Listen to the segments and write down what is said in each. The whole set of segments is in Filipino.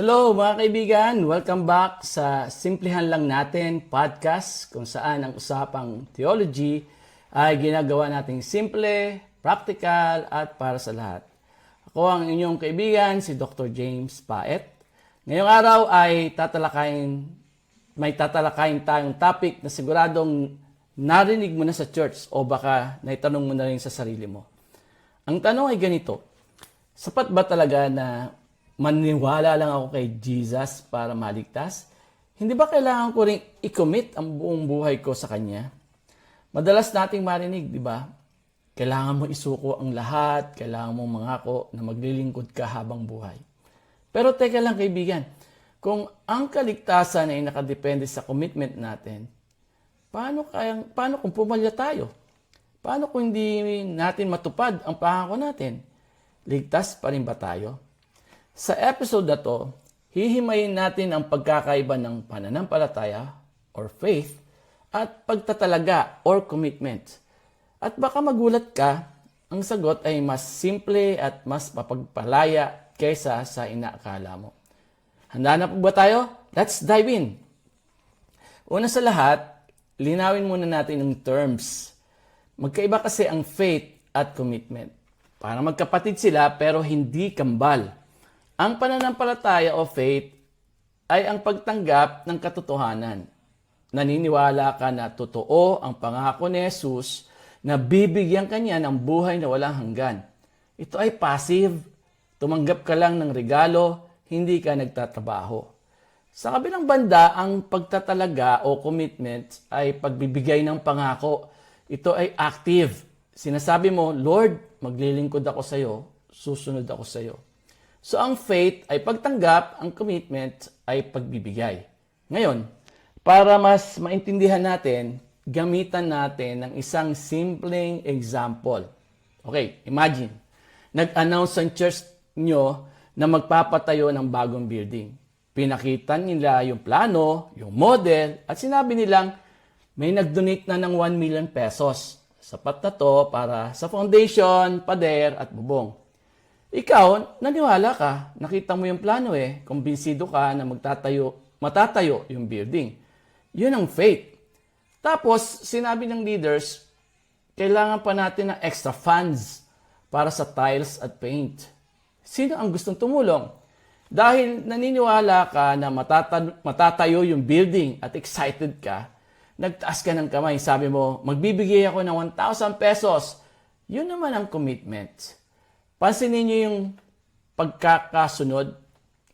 Hello mga kaibigan! Welcome back sa Simplihan Lang Natin podcast kung saan ang usapang theology ay ginagawa nating simple, practical at para sa lahat. Ako ang inyong kaibigan, si Dr. James Paet. Ngayong araw ay tatalakayin, may tatalakayin tayong topic na siguradong narinig mo na sa church o baka naitanong mo na rin sa sarili mo. Ang tanong ay ganito, sapat ba talaga na maniwala lang ako kay Jesus para maligtas? Hindi ba kailangan ko rin i-commit ang buong buhay ko sa Kanya? Madalas nating marinig, di ba? Kailangan mo isuko ang lahat, kailangan mo mangako na maglilingkod ka habang buhay. Pero teka lang kaibigan, kung ang kaligtasan ay nakadepende sa commitment natin, paano, kayang, paano kung pumalya tayo? Paano kung hindi natin matupad ang pangako natin? Ligtas pa rin ba tayo? Sa episode na to, hihimayin natin ang pagkakaiba ng pananampalataya or faith at pagtatalaga or commitment. At baka magulat ka, ang sagot ay mas simple at mas mapagpalaya kaysa sa inaakala mo. Handa na po ba tayo? Let's dive in! Una sa lahat, linawin muna natin yung terms. Magkaiba kasi ang faith at commitment. Para magkapatid sila pero hindi kambal. Ang pananampalataya o faith ay ang pagtanggap ng katotohanan. Naniniwala ka na totoo ang pangako ni Jesus na bibigyan kanya ng buhay na walang hanggan. Ito ay passive. Tumanggap ka lang ng regalo, hindi ka nagtatrabaho. Sa kabilang banda, ang pagtatalaga o commitment ay pagbibigay ng pangako. Ito ay active. Sinasabi mo, Lord, maglilingkod ako sa iyo, susunod ako sa iyo. So ang faith ay pagtanggap, ang commitment ay pagbibigay. Ngayon, para mas maintindihan natin, gamitan natin ng isang simpleng example. Okay, imagine, nag-announce ang church nyo na magpapatayo ng bagong building. Pinakita nila yung plano, yung model, at sinabi nilang may nag-donate na ng 1 million pesos. Sapat na to para sa foundation, pader, at bubong. Ikaw, naniwala ka, nakita mo yung plano eh, kumbinsido ka na magtatayo, matatayo yung building. Yun ang faith. Tapos, sinabi ng leaders, kailangan pa natin ng extra funds para sa tiles at paint. Sino ang gustong tumulong? Dahil naniniwala ka na matata- matatayo yung building at excited ka, nagtaas ka ng kamay, sabi mo, magbibigay ako ng 1,000 pesos. Yun naman ang commitment. Pansinin niyo yung pagkakasunod.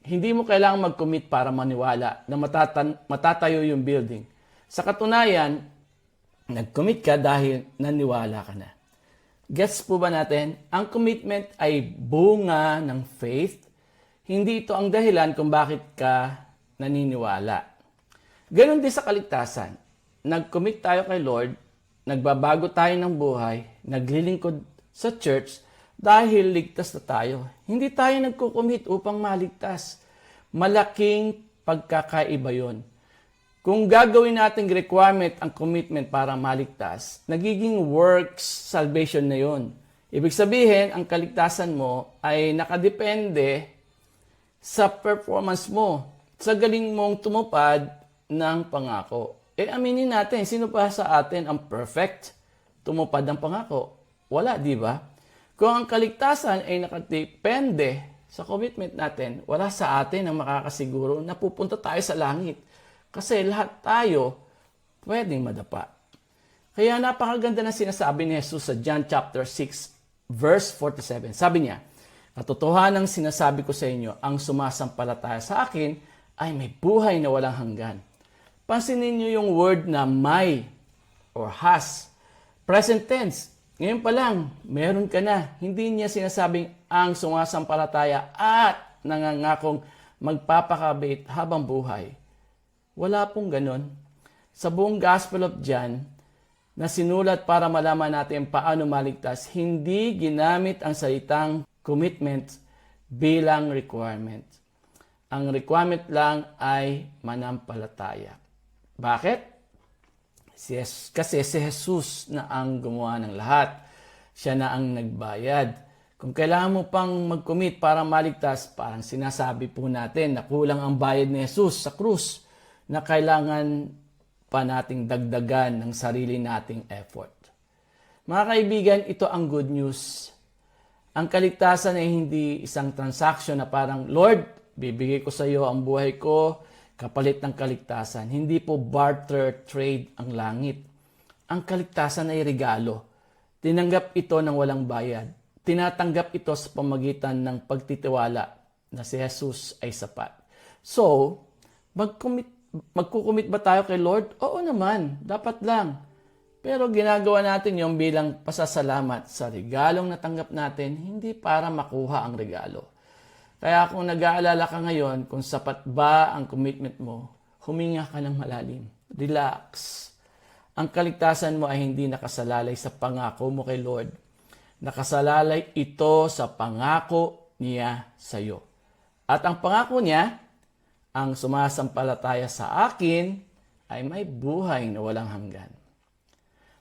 Hindi mo kailangang mag-commit para maniwala na matatan- matatayo yung building. Sa katunayan, nag-commit ka dahil naniwala ka na. Gets po ba natin? Ang commitment ay bunga ng faith. Hindi ito ang dahilan kung bakit ka naniniwala. Ganon din sa kaligtasan. Nag-commit tayo kay Lord, nagbabago tayo ng buhay, naglilingkod sa church, dahil ligtas na tayo. Hindi tayo nagkukumit upang maligtas. Malaking pagkakaiba yon. Kung gagawin nating requirement ang commitment para maligtas, nagiging works salvation na yon. Ibig sabihin, ang kaligtasan mo ay nakadepende sa performance mo, sa galing mong tumupad ng pangako. Eh aminin natin, sino pa sa atin ang perfect tumupad ng pangako? Wala, di ba? Kung ang kaligtasan ay nakadepende sa commitment natin, wala sa atin ang makakasiguro na pupunta tayo sa langit. Kasi lahat tayo pwedeng madapa. Kaya napakaganda na sinasabi ni Jesus sa John chapter 6 verse 47. Sabi niya, Katotohanan sinasabi ko sa inyo, ang sumasampalataya sa akin ay may buhay na walang hanggan. Pansinin niyo yung word na may or has. Present tense. Ngayon pa lang, meron ka na. Hindi niya sinasabing ang sumasampalataya at nangangakong magpapakabit habang buhay. Wala pong ganon. Sa buong Gospel of John, na sinulat para malaman natin paano maligtas, hindi ginamit ang salitang commitment bilang requirement. Ang requirement lang ay manampalataya. Bakit? Si Jesus, kasi si Jesus na ang gumawa ng lahat. Siya na ang nagbayad. Kung kailangan mo pang mag-commit para maligtas, parang sinasabi po natin na kulang ang bayad ni Jesus sa krus na kailangan pa nating dagdagan ng sarili nating effort. Mga kaibigan, ito ang good news. Ang kaligtasan ay hindi isang transaction na parang, Lord, bibigay ko sa iyo ang buhay ko, kapalit ng kaligtasan. Hindi po barter trade ang langit. Ang kaligtasan ay regalo. Tinanggap ito ng walang bayad. Tinatanggap ito sa pamagitan ng pagtitiwala na si Jesus ay sapat. So, mag-commit, magkukumit ba tayo kay Lord? Oo naman, dapat lang. Pero ginagawa natin yung bilang pasasalamat sa regalong natanggap natin, hindi para makuha ang regalo. Kaya kung nag-aalala ka ngayon kung sapat ba ang commitment mo, huminga ka ng malalim. Relax. Ang kaligtasan mo ay hindi nakasalalay sa pangako mo kay Lord. Nakasalalay ito sa pangako niya sa iyo. At ang pangako niya, ang sumasampalataya sa akin ay may buhay na walang hanggan.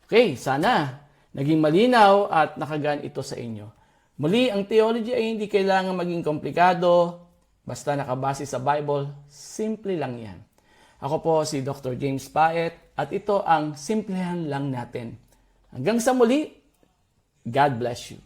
Okay, sana naging malinaw at nakagaan ito sa inyo. Muli, ang theology ay hindi kailangan maging komplikado, basta nakabase sa Bible, simple lang yan. Ako po si Dr. James Paet at ito ang Simplehan Lang Natin. Hanggang sa muli, God bless you.